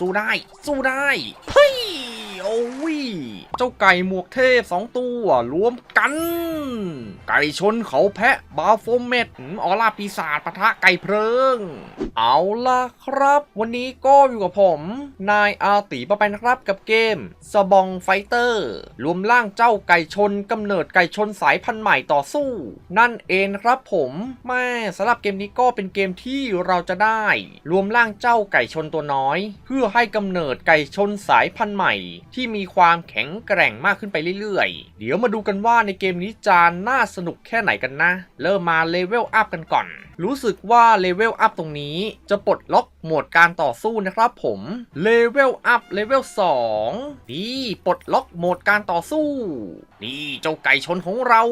สู้ได้ สู้ได้ เฮ้ยโอ้ยเจ้าไก่หมวกเทพสองตัวรวมกัน ไก่ชนเขาแพะบาโฟเมตอออร่าปีศาจปะทะไก่เพลิง เอาล่ะครับ วันนี้ก็อยู่กับผม นายอาตีปะไปนะครับกับเกมสบองไฟเตอร์ รวมร่างเจ้าไก่ชนกำเนิดไก่ชนสายพันธุ์ใหม่ต่อสู้ นั่นเองครับผมแม่สำหรับเกมนี้ก็เป็นเกมที่เราจะได้ รวมร่างเจ้าไก่ชนตัวน้อย เพื่อให้กำเนิดไก่ชนสายพันธุ์ใหม่ที่ที่มีความแข็งแกร่งมากขึ้นไปเรื่อยๆ เดี๋ยวมาดูกันว่าในเกมนี้จานน่าสนุกแค่ไหนกันนะ เริ่มมาเลเวลอัพกันก่อน รู้สึกว่าเลเวลอัพตรงนี้จะปลดล็อกโหมดการต่อสู้นะครับผมเลเวลอัพเลเวล2นี่ปลดล็อกโหมดการต่อสู้ นี่เจ้าไก่ชนของเรา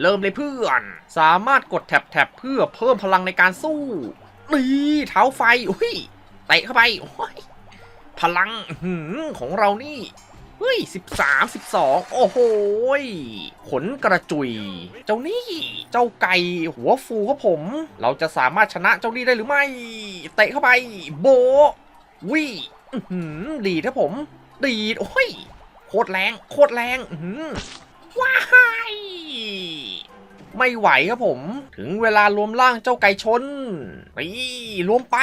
เริ่มเลยเพื่อน สามารถกดแท็บแท็บเพื่อเพิ่มพลังในการสู้นี่เท้าไฟอุ้ยเตะเข้าไปโอ้ย พลังของเรานี่ เฮ้ยสิบสามสิบสองโอ้โหขนกระจุย เจ้านี่ เจ้าไก่หัวฟูครับผม เราจะสามารถชนะเจ้านี่ได้หรือไม่ เตะเข้าไป โบวิอื้อหือดีครับผม ดีด โอ้ย โคตรแรง โคตรแรงอื้อหือว้ายไม่ไหวครับผม ถึงเวลารวมร่างเจ้าไก่ชนนี่รวมไป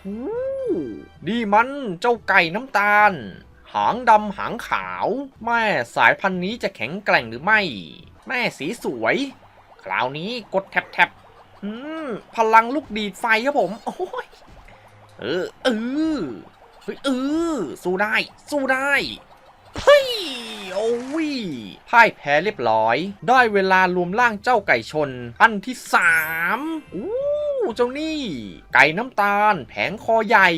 หู นี่มันเจ้าไก่น้ำตาล หางดำหางขาว แม่สายพันธุ์นี้จะแข็งแกร่งหรือไม่ แม่สีสวย คราวนี้กดแท็บแท็บพลังลูกดีดไฟครับผม โอ้ยเออเออเฮ้ยเออสู้ได้ สู้ได้เฮ้ยโอ้ยพ่ายแพ้เรียบร้อย ได้เวลารวมร่างเจ้าไก่ชน อันที่สามอู้ เจ้านี่ ไก่น้ำตาล แผงคอใหญ่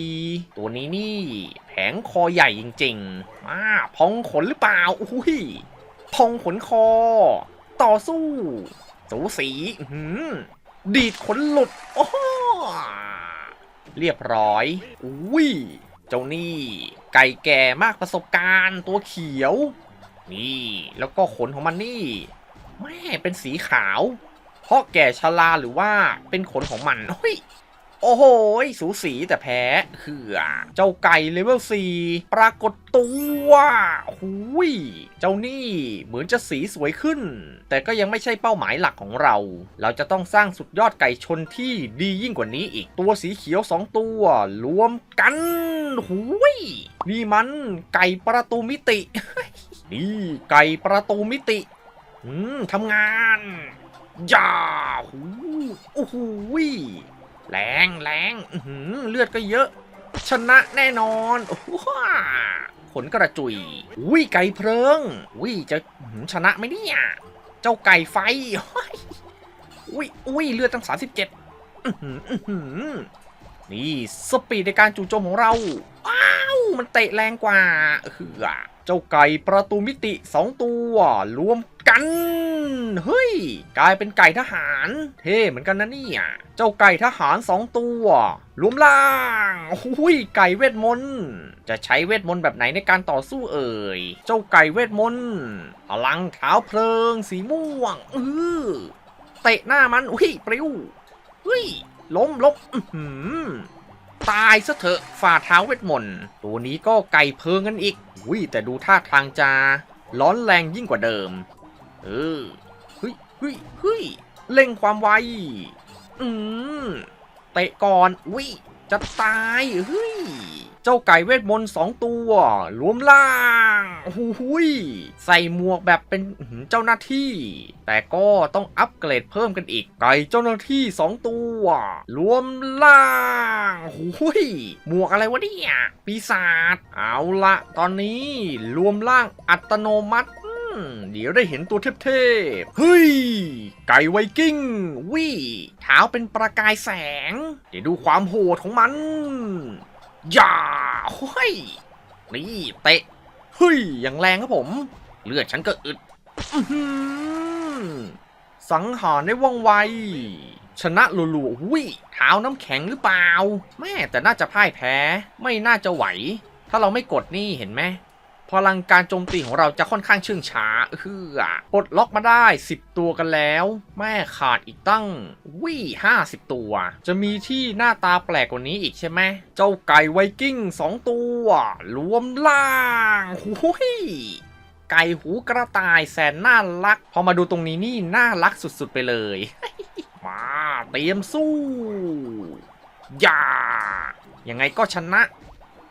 ตัวนี้นี่ แผงคอใหญ่จริงๆมาพองขนหรือเปล่าอุ้ยพองขนคอ ต่อสู้สูสีหือดีดขนหลุดโอ้โหเรียบร้อยอุ้ยเจ้านี่ ไก่แก่มากประสบการณ์ตัวเขียว นี่ แล้วก็ขนของมันนี่แม่เป็นสีขาว ราะแก่ชราหรือว่าเป็นขนของมันเฮ้ยโอ้โห สูสีแต่แพ้เหือเจ้าไก่เลเวล4ปรากฏตัวหุยเจ้านี่เหมือนจะสีสวยขึ้น แต่ก็ยังไม่ใช่เป้าหมายหลักของเรา เราจะต้องสร้างสุดยอดไก่ชนที่ดียิ่งกว่านี้อีก ตัวสีเขียวสองตัว รวมกันหุยนี่มันไก่ประตูมิติ นี่ไก่ประตูมิติ อืมทำงาน ยาหูโอ้โหยแรงแรงเลือดก็เยอะ ชนะแน่นอนว้าขนกระจุยอุ้ยไก่เพลิงอุ้ยจะชนะไหมเนี่ย เจ้าไก่ไฟอุ้ยอุ้ยเลือดตั้ง 37อื้อหืออื้อหือนี่สปีดในการจู่โจมของเราอ้าวมันเตะแรงกว่าเหือเจ้าไก่ประตูมิติสองตัว รวม กัน เฮ้ย กลายเป็นไก่ทหาร เท่เหมือนกันนะเนี่ยเจ้าไก่ทหารสองตัวรวมล่างหุยไก่เวทมนต์จะใช้เวทมนต์แบบไหนในการต่อสู้เอ่ย เจ้าไก่เวทมนต์พลังเท้าเพลิง สีม่วงเออเตะหน้ามันอุ้ยปลิวเฮ้ยล้มลบอื้อหือตายซะเถอะฝ่าเท้าเวทมนต์ตัวนี้ก็ไก่เพลิงกันอีกอุ้ยแต่ดูท่าทางจะร้อนแรงยิ่งกว่าเดิม เออเฮ้ยเฮ้ยเฮ้ยเร่งความไว อืม เตะก่อนอุ้ยจะตายเฮ้ย เจ้าไก่เวทมนต์สองตัวรวมล่างโอ้โหยใส่หมวกแบบเป็นเจ้าหน้าที่ แต่ก็ต้องอัปเกรดเพิ่มกันอีก ไก่เจ้าหน้าที่สองตัว รวมล่างโอ้โหยหมวกอะไรวะเนี่ย ปีศาจ เอาละ ตอนนี้รวมล่างอัตโนมัติ เดี๋ยวได้เห็นตัวเทพๆ เฮ้ย ไก่ไวกิ้งวิเท้าเป็นประกายแสง เดี๋ยวดูความโหดของมัน อย่าเฮ้ย นี่เตะ เฮ้ย อย่างแรงครับผม เลือดฉันก็อึดสังหารได้ว่องไว ชนะหลัวๆอุ้ยเท้าน้ำแข็งหรือเปล่า แม่แต่น่าจะพ่ายแพ้ ไม่น่าจะไหว ถ้าเราไม่กดนี่เห็นไหม พลังการโจมตีของเราจะค่อนข้างเชื่องช้าเฮือปลดล็อกมาได้ 10 ตัวกันแล้ว แม่ขาดอีกตั้งวี่50ตัว จะมีที่หน้าตาแปลกกว่านี้อีกใช่ไหม เจ้าไก่ไวกิ้ง2ตัว รวมล่างหุยไก่หูกระต่ายแสนน่ารัก พอมาดูตรงนี้นี่น่ารักสุดๆไปเลย มาเตรียมสู้อย่ายังไงก็ชนะ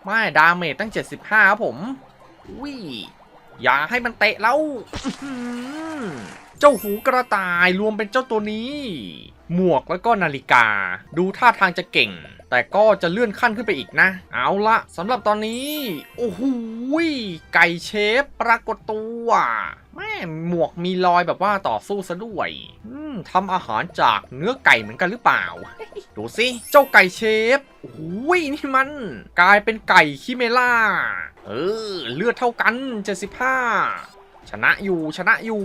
ไม่ดาเมจตั้ง 75ครับผม วิอย่าให้มันเตะแล้วอื้อหือเจ้าหูกระต่ายรวมเป็นเจ้าตัวนี้ หมวกแล้วก็นาฬิกา ดูท่าทางจะเก่ง แต่ก็จะเลื่อนขั้นขึ้นไปอีกนะ เอาละสำหรับตอนนี้ โอ้โหไก่เชฟปรากฏตัวแม่หมวกมีรอยแบบว่าต่อสู้ซะด้วยทำอาหารจากเนื้อไก่เหมือนกันหรือเปล่า ดูสิ เจ้าไก่เชฟโอ้โหยนี่มัน กลายเป็นไก่คิเมล่า เออเลือดเท่ากัน75ชนะอยู่ชนะอยู่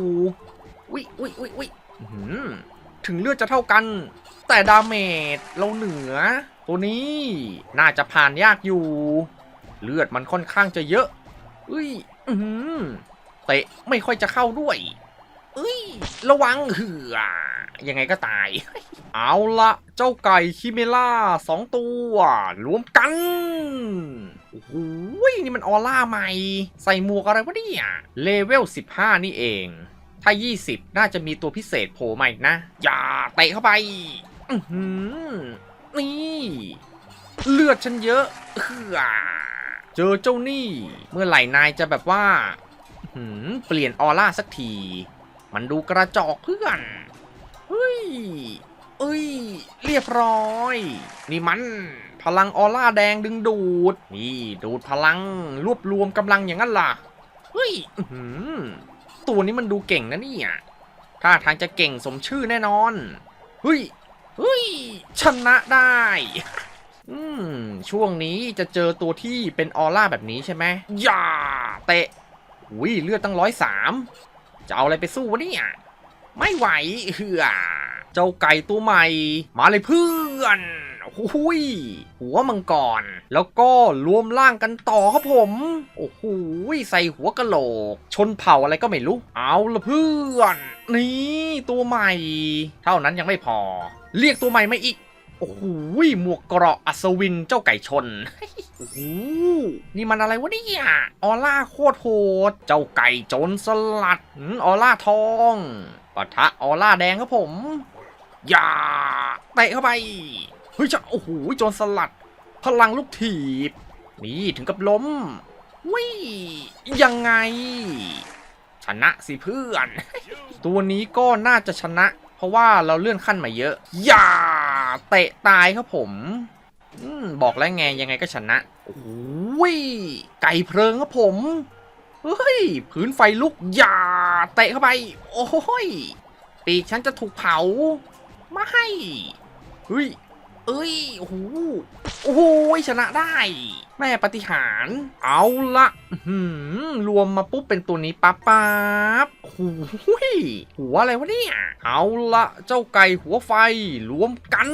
วิวิวิวิอื้อหือถึงเลือดจะเท่ากัน แต่ดาเมจเราเหนือ ตัวนี้น่าจะผ่านยากอยู่ เลือดมันค่อนข้างจะเยอะอุ้ยอือหือเตะไม่ค่อยจะเข้าด้วยเอ้ย ระวังเหือยังไงก็ตาย เอาละเจ้าไก่คิเมล่าสองตัวรวมกัน โอ้โหนี่มันออร่าใหม่ ใส่หมวกอะไรวะเนี่ยเลเวล 15 นี่เอง ถ้า 20 น่าจะมีตัวพิเศษโผล่มาอีกนะ อย่าเตะเข้าไปอือหือนี่เลือดฉันเยอะเหือเจอเจ้านี่ เมื่อไหร่นายจะแบบว่าหือเปลี่ยนออร่าสักที มันดูกระจอกเพื่อนเฮ้ยเอ้ย เรียบร้อย นี่มัน พลังออร่าแดงดึงดูด นี่ดูดพลังรวบรวมกำลังอย่างนั้นล่ะ เฮ้ยตัวนี้มันดูเก่งนะเนี่ยท่าทางจะเก่งสมชื่อแน่นอน เฮ้ย เฮ้ย ชนะได้ อืม ช่วงนี้จะเจอตัวที่เป็นออร่าแบบนี้ใช่ไหมอย่า เตะอุ้ยเลือดตั้งร้อยสามจะเอาอะไรไปสู้วะเนี่ย ไม่ไหวเหือเจ้าไก่ตัวใหม่ มาเลยเพื่อน หุยหัวมังกร แล้วก็รวมร่างกันต่อครับผม โอ้โหใส่หัวกะโหลก ชนเผ่าอะไรก็ไม่รู้ เอาละเพื่อน นี่ตัวใหม่ เท่านั้นยังไม่พอ เรียกตัวใหม่มาอีก โอ้โหหมวกเกราะอัศวินเจ้าไก่ชนโอ้โหนี่มันอะไรวะเนี่ย ออร่าโคตรโหด เจ้าไก่โจรสลัด ออร่าทองปะทะออร่าแดงครับผม อย่าเตะเข้าไป เฮ้ยจะโอ้โหโจรสลัด พลังลูกถีบ นี่ถึงกับล้มวิยังไง ชนะสิเพื่อน ตัวนี้ก็น่าจะชนะ เพราะว่าเราเลื่อนขั้นมาเยอะ อย่า เตะตายครับผมอบอกแล้วไงยังไงก็ชนะโอ้ยไก่เพลิงครับผมเฮ้ยพื้นไฟลุกอย่า เตะเข้าไป โอ้ยปีกฉันจะถูกเผาไม่เฮ้ย เอ้ย โอ้โห โอ้โห ชนะได้ แม่ปฏิหาร เอาละหืมรวมมาปุ๊บเป็นตัวนี้ปั๊บปั๊บหูยหัวอะไรวะเนี่ย เอาละเจ้าไก่หัวไฟ รวมกัน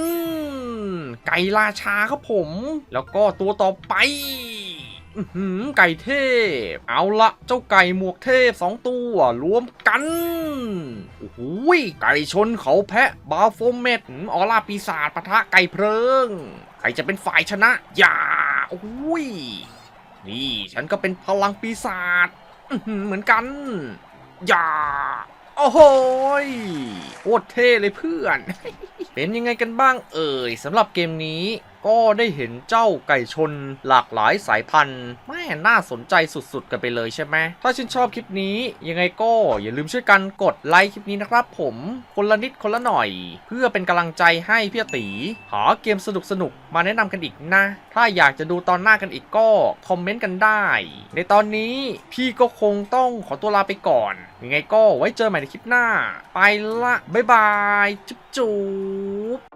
ไก่ราชาครับผม แล้วก็ตัวต่อไป ไก่เทพ เอาละเจ้าไก่หมวกเทพสองตัวรวมกันโอ้โหไก่ชนเขาแพะบาโฟเมตออร่าปีศาจปะทะไก่เพลิง ใครจะเป็นฝ่ายชนะ อย่าโอ้ยนี่ฉันก็เป็นพลังปีศาจเหมือนกัน อย่าโอ้โหโคตรเท่เลยเพื่อน เป็นยังไงกันบ้างเอ่ยสำหรับเกมนี้ ก็ได้เห็นเจ้าไก่ชนหลากหลายสายพันธุ์แม่น่าสนใจสุดๆ กันไปเลยใช่ไหม ถ้าชื่นชอบคลิปนี้ยังไงก็อย่าลืมช่วยกันกดไลค์คลิปนี้นะครับผมคนละนิดคนละหน่อย เพื่อเป็นกำลังใจให้พี่ตีหาเกมสนุกๆมาแนะนำกันอีกนะ ถ้าอยากจะดูตอนหน้ากันอีกก็คอมเมนต์กันได้ ในตอนนี้พี่ก็คงต้องขอตัวลาไปก่อน ยังไงก็ไว้เจอใหม่ในคลิปหน้า ไปละบ๊ายบาย จุ๊บ